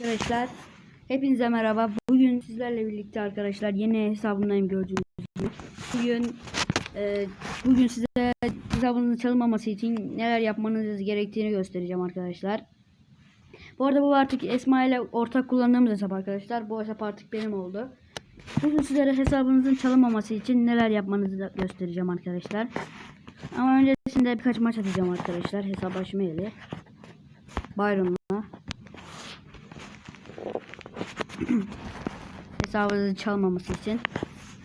Arkadaşlar hepinize merhaba. Bugün sizlerle birlikte arkadaşlar yeni hesabımdayım gördüğünüz gibi. Bugün e, bugün size hesabınızın çalınmaması için neler yapmanız gerektiğini göstereceğim arkadaşlar. Bu arada bu artık Esma ile ortak kullandığımız hesap arkadaşlar. Bu hesap artık benim oldu. Bugün sizlere hesabınızın çalınmaması için neler yapmanızı göstereceğim arkadaşlar. Ama öncesinde birkaç maç atacağım arkadaşlar. Hesap açmayeli. Byron'la. hesabınızın çalmaması için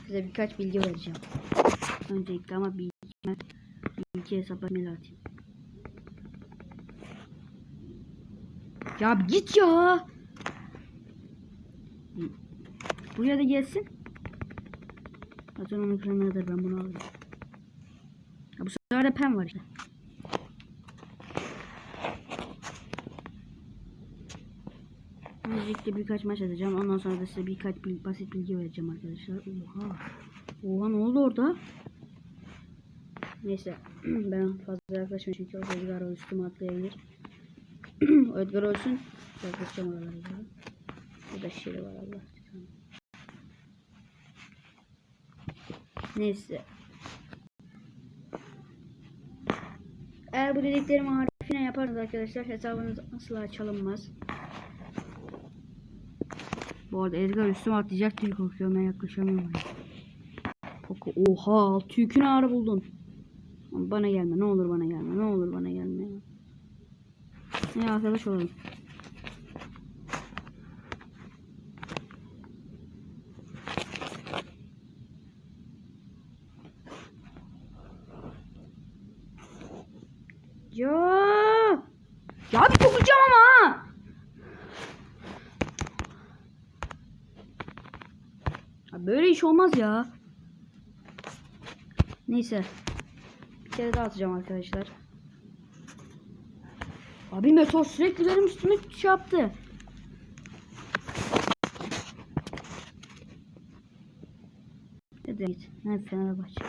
size birkaç bilgi vereceğim. Öncelikle ama bir iki hesap mail atayım. Ya git ya. Buraya da gelsin. Zaten onun ekranıdır ben bunu alırım. Ya bu sefer de pen var işte. Öncelikle birkaç maç atacağım. Ondan sonra da size birkaç bil- basit bilgi vereceğim arkadaşlar. Oha. Oha ne oldu orada? Neyse. ben fazla yaklaşmayayım çünkü o Edgar o üstüme atlayabilir. Edgar ölsün. Yaklaşacağım oralara doğru. Burada şişeli var Allah. Neyse. Eğer bu dediklerimi harfine yaparsanız arkadaşlar hesabınız asla çalınmaz. Bu arada Edgar üstüme atlayacak diye korkuyorum ben yaklaşamıyorum. Poco oha altı yükünü ağrı buldun. Bana gelme ne olur bana gelme ne olur bana gelme. Ne arkadaş olalım. Ya. Ya bir dokunacağım ama. Ya böyle iş olmaz ya. Neyse. Bir kere daha atacağım arkadaşlar. Abi meteor sürekli benim üstüme şey yaptı. Hadi git. Ne Fenerbahçe.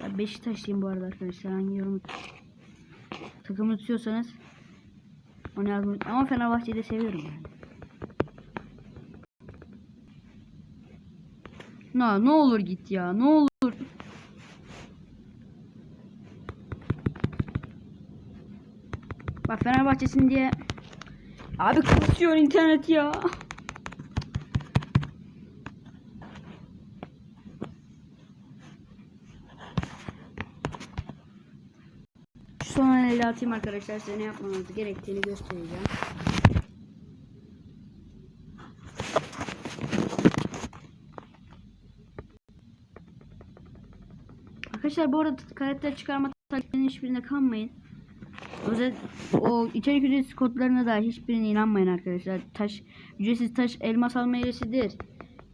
Ben Beşiktaşlıyım bu arada arkadaşlar. Hangi yorum takımı tutuyorsanız onu yazmayı ama Fenerbahçe'yi de seviyorum yani. Ne ne olur git ya. Ne olur. Bak Fenerbahçe'sin diye Abi kısıyor internet ya. Şu son ele atayım arkadaşlar size ne yapmanız gerektiğini göstereceğim. Arkadaşlar bu arada karakter çıkarma taktiklerinin hiçbirine kanmayın. Özel o içerik ücretsiz kodlarına da hiçbirine inanmayın arkadaşlar. Taş ücretsiz taş elmas alma hilesidir.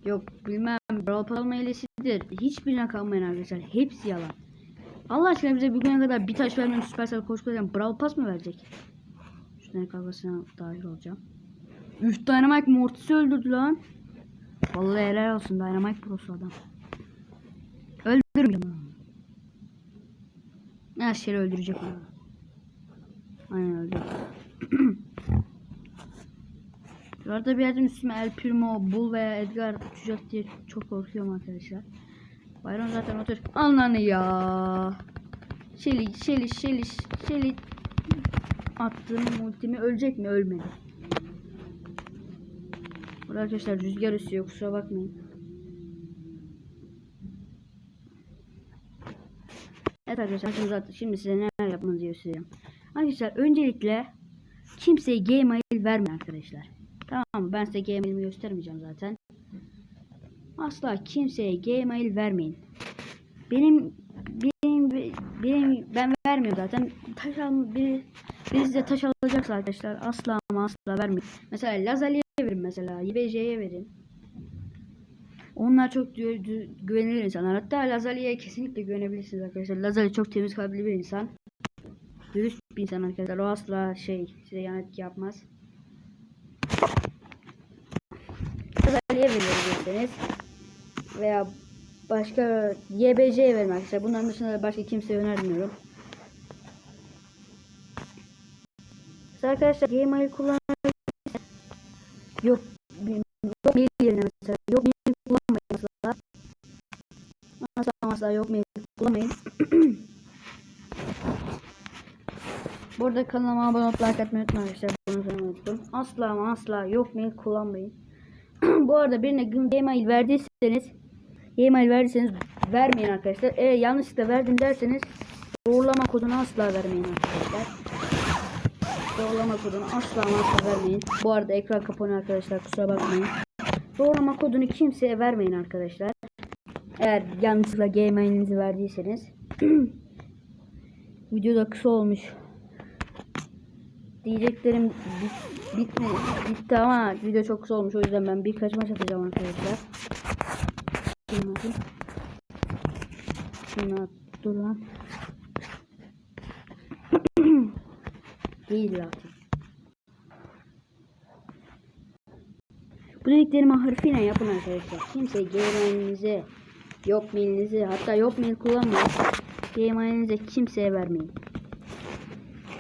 Yok bilmem brawl alma hilesidir. Hiçbirine kanmayın arkadaşlar. Hepsi yalan. Allah aşkına bize bugüne kadar bir taş vermeyen Supercell koskocaman Brawl Pass mı verecek? Şunların kavgasına dahil olacağım. Üf Dynamite Mortis'i öldürdü lan. Vallahi helal olsun Dynamite Pro'su adam. Onu. Her şeyi öldürecek onu. Aynen öldü. Bu arada bir yerden üstüme El Primo, Bull veya Edgar uçacak diye çok korkuyorum arkadaşlar. Bayram zaten otur. Anlanı ya. Şeli, şeli, şeli, şeli. Attığım ultimi ölecek mi? Ölmedi. Burada arkadaşlar rüzgar esiyor kusura bakmayın. Evet arkadaşlar şimdi, size neler yapmanızı göstereceğim. Arkadaşlar öncelikle kimseye gmail vermeyin arkadaşlar. Tamam mı? Ben size gmailimi göstermeyeceğim zaten. Asla kimseye gmail vermeyin. Benim benim benim ben vermiyorum zaten. Taş al bir biz de taş alacaksa arkadaşlar asla ama asla vermeyin. Mesela Lazali'ye verin mesela, YBC'ye verin. Onlar çok güvenilir insanlar. Hatta Lazali'ye kesinlikle güvenebilirsiniz arkadaşlar. Lazali çok temiz kalpli bir insan. Dürüst bir insan arkadaşlar. O asla şey size yan etki yapmaz. Lazali'ye verebilirsiniz. Veya başka YBC'ye verin arkadaşlar. Bunların dışında da başka kimseye önermiyorum. Arkadaşlar Gmail kullanabilirsiniz. Yok mail yerine mesela yok mail kullanmayın mesela. Asla yok mail kullanmayın. Bu arada kanalıma abone olup like atmayı unutmayın arkadaşlar. Bunu unuttum. Asla ama asla yok mail kullanmayın. Bu arada birine Gmail verdiyseniz Gmail verdiyseniz vermeyin arkadaşlar. Eğer yanlışlıkla verdim derseniz doğrulama kodunu asla vermeyin arkadaşlar. Doğrulama kodunu asla asla vermeyin. Bu arada ekran kapanıyor arkadaşlar kusura bakmayın. Doğrulama kodunu kimseye vermeyin arkadaşlar. Eğer yanlışlıkla Gmail'inizi verdiyseniz. Video da kısa olmuş. Diyeceklerim bit, bitme, bitti ama video çok kısa olmuş. O yüzden ben birkaç maç atacağım arkadaşlar. Şunu at. Dur lan. Değil atayım. Bu dediklerimi harfiyle yapın arkadaşlar. Kimse gmailinize, yok mailinizi hatta yok mail kullanmayın. Gmailinize kimseye vermeyin.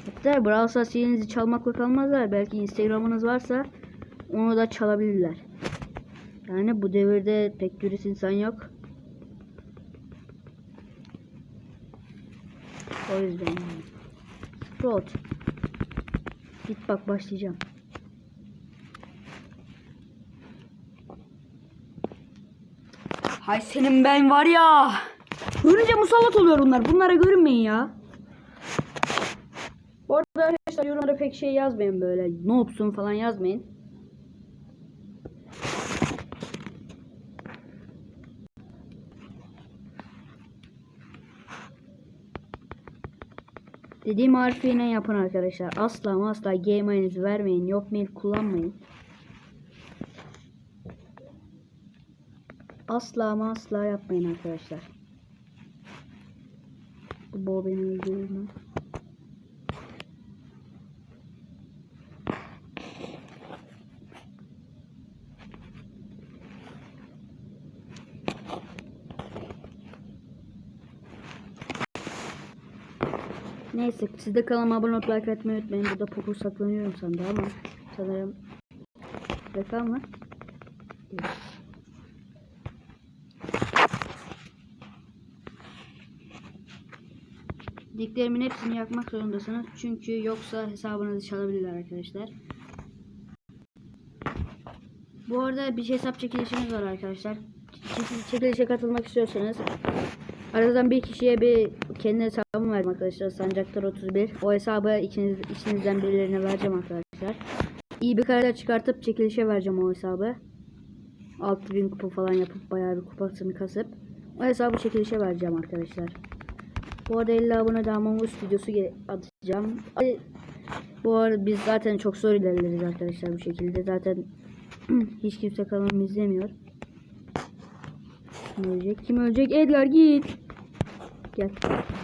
Hatta Brawl Stars yerinizi çalmakla kalmazlar. Belki Instagram'ınız varsa onu da çalabilirler. Yani bu devirde pek dürüst insan yok. O yüzden. Sprout. Git bak başlayacağım. Hay senin ben var ya. Görünce musallat oluyor bunlar. Bunlara görünmeyin ya. Bu arada arkadaşlar yorumlara pek şey yazmayın böyle. Noobsun falan yazmayın. Dediğim harfiyle yapın arkadaşlar. Asla asla gmailinizi vermeyin. Yok mail kullanmayın. Asla ama asla yapmayın arkadaşlar. Bu boğa beni öldürür? Neyse siz de kanalıma abone olup like atmayı unutmayın. Burada popo saklanıyorum sandı ama sanırım reklam mı? Değil. Diklerimin hepsini yakmak zorundasınız. Çünkü yoksa hesabınızı çalabilirler arkadaşlar. Bu arada bir hesap çekilişimiz var arkadaşlar. Çekil- Çekilişe katılmak istiyorsanız Aradan bir kişiye bir kendi hesabımı verdim arkadaşlar. Sancaktar 31. O hesabı ikiniz, içinizden birilerine vereceğim arkadaşlar. İyi bir karakter çıkartıp çekilişe vereceğim o hesabı. 6000 kupa falan yapıp bayağı bir kupasını kasıp o hesabı çekilişe vereceğim arkadaşlar. Bu arada 50 abone de Among Us videosu atacağım. Bu arada biz zaten çok zor ilerleriz arkadaşlar bu şekilde. Zaten hiç kimse kanalımı izlemiyor. Kim ölecek? Kim ölecek? Edgar git. Gel.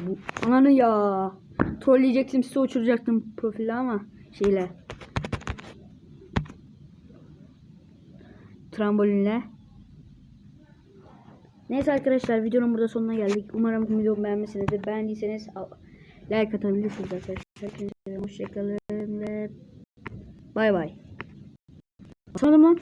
Bu ananı ya. Trolleyecektim size uçuracaktım profille ama şeyle. Trambolinle. Neyse arkadaşlar videonun burada sonuna geldik. Umarım videomu beğenmişsinizdir. Beğendiyseniz like atabilirsiniz arkadaşlar. Hoşçakalın ve bay bay. Atmadım lan.